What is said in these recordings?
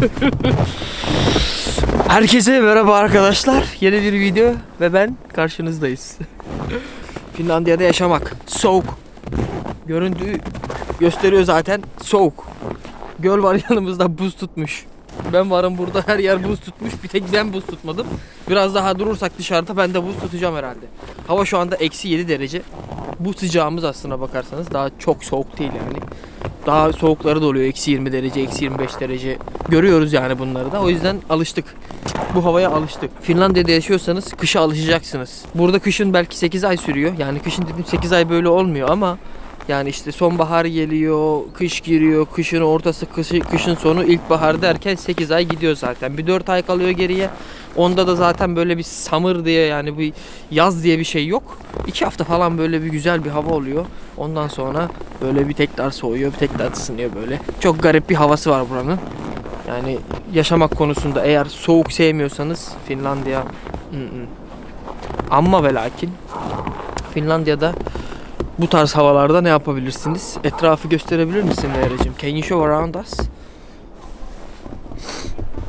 Herkese merhaba arkadaşlar. Yeni bir video ve ben karşınızdayız. Finlandiya'da yaşamak soğuk. Göründüğü gösteriyor zaten soğuk. Göl var yanımızda buz tutmuş. Ben varım burada her yer buz tutmuş. Bir tek ben buz tutmadım. Biraz daha durursak dışarıda ben de buz tutacağım herhalde. Hava şu anda eksi 7 derece. Bu sıcağımız aslına bakarsanız daha çok soğuk değil yani. Daha soğukları da oluyor. Eksi 20 derece, eksi 25 derece. Görüyoruz yani bunları da. O yüzden alıştık. Bu havaya alıştık. Finlandiya'da yaşıyorsanız kışa alışacaksınız. Burada kışın belki 8 ay sürüyor. Yani kışın dedim 8 ay böyle olmuyor ama yani işte sonbahar geliyor, kış giriyor, kışın ortası, kışı, kışın sonu, ilkbahar derken 8 ay gidiyor zaten. Bir 4 ay kalıyor geriye. Onda da zaten böyle bir summer diye yani bir yaz diye bir şey yok. 2 hafta falan böyle bir güzel bir hava oluyor. Ondan sonra böyle bir tekrar soğuyor, bir tekrar ısınıyor böyle. Çok garip bir havası var buranın. Yani yaşamak konusunda eğer soğuk sevmiyorsanız Finlandiya ı-ı. ama ve lakin Finlandiya'da bu tarz havalarda ne yapabilirsiniz? Etrafı gösterebilir misin Leyra'cığım? Can you show around us?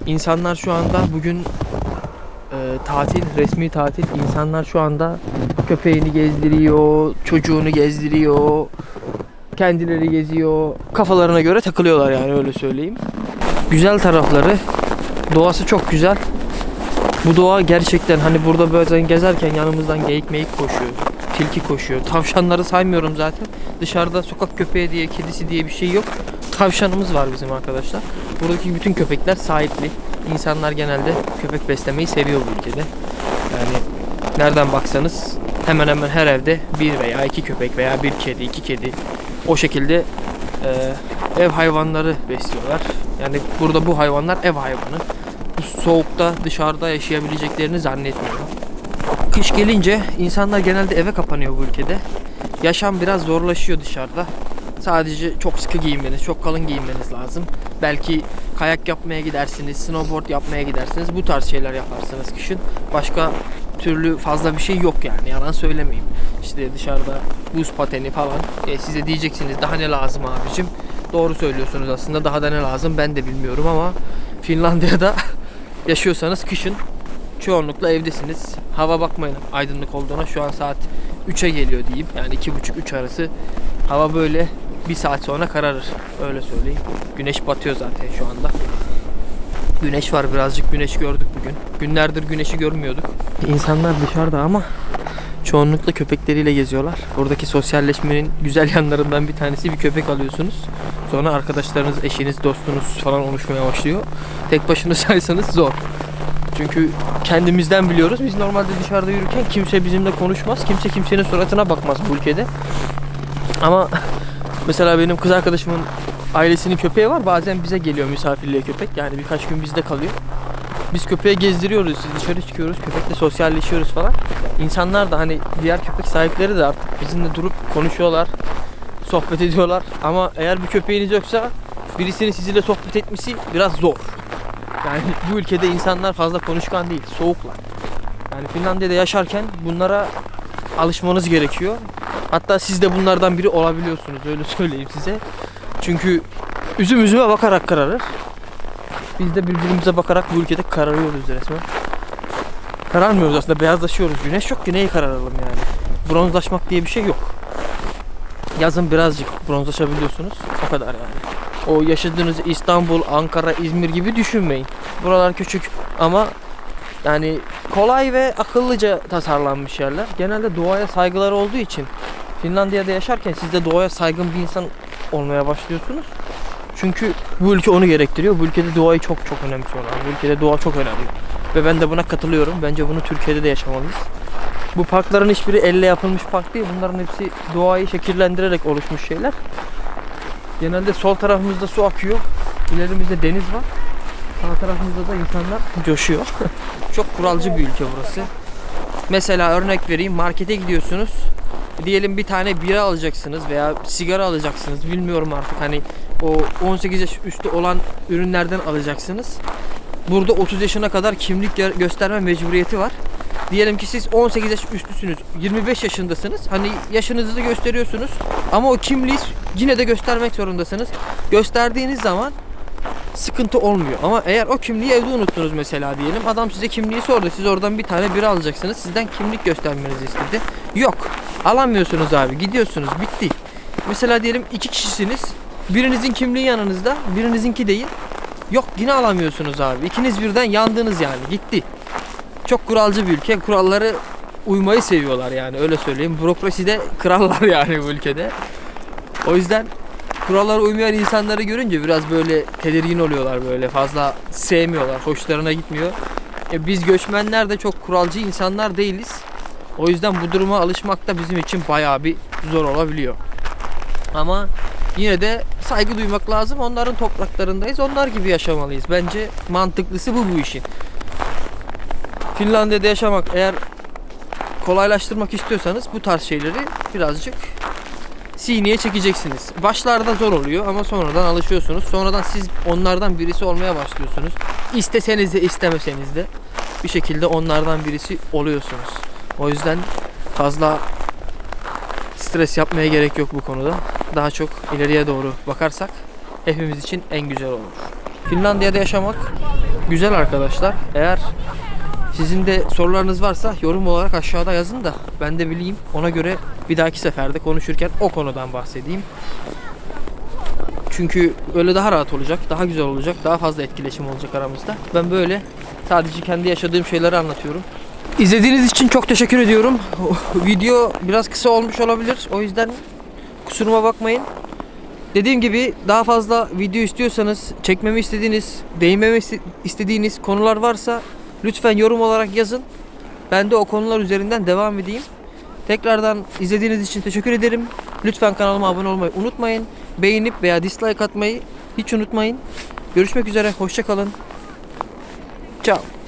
İnsanlar şu anda bugün e, tatil, resmi tatil. İnsanlar şu anda köpeğini gezdiriyor, çocuğunu gezdiriyor, kendileri geziyor. Kafalarına göre takılıyorlar yani öyle söyleyeyim. Güzel tarafları, doğası çok güzel. Bu doğa gerçekten hani burada bazen gezerken yanımızdan geyik meyik koşuyor. Tilki koşuyor. Tavşanları saymıyorum zaten. Dışarıda sokak köpeği diye, kedisi diye bir şey yok. Tavşanımız var bizim arkadaşlar. Buradaki bütün köpekler sahipli. İnsanlar genelde köpek beslemeyi seviyor bu ülkede. Yani nereden baksanız hemen hemen her evde bir veya iki köpek veya bir kedi, iki kedi o şekilde e, ev hayvanları besliyorlar. Yani burada bu hayvanlar ev hayvanı. Bu soğukta dışarıda yaşayabileceklerini zannetmiyorum. Kış gelince insanlar genelde eve kapanıyor bu ülkede. Yaşam biraz zorlaşıyor dışarıda. Sadece çok sıkı giyinmeniz, çok kalın giyinmeniz lazım. Belki kayak yapmaya gidersiniz, snowboard yapmaya gidersiniz. Bu tarz şeyler yaparsınız kışın. Başka türlü fazla bir şey yok yani. Yalan söylemeyeyim. İşte dışarıda buz pateni falan. E, size diyeceksiniz daha ne lazım abicim. Doğru söylüyorsunuz aslında. Daha da ne lazım ben de bilmiyorum ama Finlandiya'da yaşıyorsanız kışın çoğunlukla evdesiniz. Hava bakmayın aydınlık olduğuna. Şu an saat 3'e geliyor diyeyim. Yani 2.30-3 arası. Hava böyle bir saat sonra kararır. Öyle söyleyeyim. Güneş batıyor zaten şu anda. Güneş var birazcık güneş gördük bugün. Günlerdir güneşi görmüyorduk. İnsanlar dışarıda ama çoğunlukla köpekleriyle geziyorlar. Buradaki sosyalleşmenin güzel yanlarından bir tanesi bir köpek alıyorsunuz. Sonra arkadaşlarınız, eşiniz, dostunuz falan oluşmaya başlıyor. Tek başınızaysanız zor. Çünkü kendimizden biliyoruz. Biz normalde dışarıda yürürken kimse bizimle konuşmaz. Kimse kimsenin suratına bakmaz bu ülkede. Ama mesela benim kız arkadaşımın ailesinin köpeği var. Bazen bize geliyor misafirliğe köpek. Yani birkaç gün bizde kalıyor. Biz köpeği gezdiriyoruz, dışarı çıkıyoruz, köpekle sosyalleşiyoruz falan. İnsanlar da hani diğer köpek sahipleri de artık bizimle durup konuşuyorlar, sohbet ediyorlar. Ama eğer bir köpeğiniz yoksa birisinin sizinle sohbet etmesi biraz zor. Yani bu ülkede insanlar fazla konuşkan değil, soğuklar. Yani Finlandiya'da yaşarken bunlara alışmanız gerekiyor. Hatta siz de bunlardan biri olabiliyorsunuz öyle söyleyeyim size. Çünkü üzüm üzüme bakarak kararır. Biz de birbirimize bakarak bu ülkede kararıyoruz resmen. Kararmıyoruz aslında beyazlaşıyoruz. Güneş yok ki neyi kararalım yani. Bronzlaşmak diye bir şey yok. Yazın birazcık bronzlaşabiliyorsunuz. O kadar yani. O yaşadığınız İstanbul, Ankara, İzmir gibi düşünmeyin. Buralar küçük ama yani kolay ve akıllıca tasarlanmış yerler. Genelde doğaya saygıları olduğu için Finlandiya'da yaşarken siz de doğaya saygın bir insan olmaya başlıyorsunuz. Çünkü bu ülke onu gerektiriyor. Bu ülkede doğayı çok çok önemsiyorlar. Bu ülkede doğa çok önemli. Ve ben de buna katılıyorum. Bence bunu Türkiye'de de yaşamalıyız. Bu parkların hiçbiri elle yapılmış park değil. Bunların hepsi doğayı şekillendirerek oluşmuş şeyler. Genelde sol tarafımızda su akıyor. İlerimizde deniz var. Sağ tarafımızda da insanlar coşuyor. Çok kuralcı bir ülke burası. Mesela örnek vereyim markete gidiyorsunuz. Diyelim bir tane bira alacaksınız veya sigara alacaksınız. Bilmiyorum artık hani o 18 yaş üstü olan ürünlerden alacaksınız. Burada 30 yaşına kadar kimlik gö- gösterme mecburiyeti var. Diyelim ki siz 18 yaş üstüsünüz, 25 yaşındasınız. Hani yaşınızı da gösteriyorsunuz ama o kimliği yine de göstermek zorundasınız. Gösterdiğiniz zaman sıkıntı olmuyor. Ama eğer o kimliği evde unuttunuz mesela diyelim. Adam size kimliği sordu. Siz oradan bir tane biri alacaksınız. Sizden kimlik göstermenizi istedi. Yok. Alamıyorsunuz abi. Gidiyorsunuz. Bitti. Mesela diyelim iki kişisiniz. Birinizin kimliği yanınızda. Birinizinki değil. Yok yine alamıyorsunuz abi. İkiniz birden yandınız yani. Gitti. Çok kuralcı bir ülke. Kuralları uymayı seviyorlar yani öyle söyleyeyim. Bürokraside krallar yani bu ülkede. O yüzden kurallara uymayan insanları görünce biraz böyle tedirgin oluyorlar böyle fazla sevmiyorlar. Hoşlarına gitmiyor. E biz göçmenler de çok kuralcı insanlar değiliz. O yüzden bu duruma alışmak da bizim için bayağı bir zor olabiliyor. Ama yine de saygı duymak lazım. Onların topraklarındayız. Onlar gibi yaşamalıyız. Bence mantıklısı bu bu işin. Finlandiya'da yaşamak eğer kolaylaştırmak istiyorsanız bu tarz şeyleri birazcık sineye çekeceksiniz. Başlarda zor oluyor ama sonradan alışıyorsunuz. Sonradan siz onlardan birisi olmaya başlıyorsunuz. İsteseniz de istemeseniz de bir şekilde onlardan birisi oluyorsunuz. O yüzden fazla stres yapmaya gerek yok bu konuda. Daha çok ileriye doğru bakarsak hepimiz için en güzel olur. Finlandiya'da yaşamak güzel arkadaşlar. Eğer sizin de sorularınız varsa yorum olarak aşağıda yazın da ben de bileyim. Ona göre bir dahaki seferde konuşurken o konudan bahsedeyim. Çünkü öyle daha rahat olacak, daha güzel olacak, daha fazla etkileşim olacak aramızda. Ben böyle sadece kendi yaşadığım şeyleri anlatıyorum. İzlediğiniz için çok teşekkür ediyorum. Video biraz kısa olmuş olabilir. O yüzden kusuruma bakmayın. Dediğim gibi daha fazla video istiyorsanız, çekmemi istediğiniz, değinmemi iste- istediğiniz konular varsa lütfen yorum olarak yazın. Ben de o konular üzerinden devam edeyim. Tekrardan izlediğiniz için teşekkür ederim. Lütfen kanalıma abone olmayı unutmayın. Beğenip veya dislike atmayı hiç unutmayın. Görüşmek üzere, hoşça kalın. Ciao.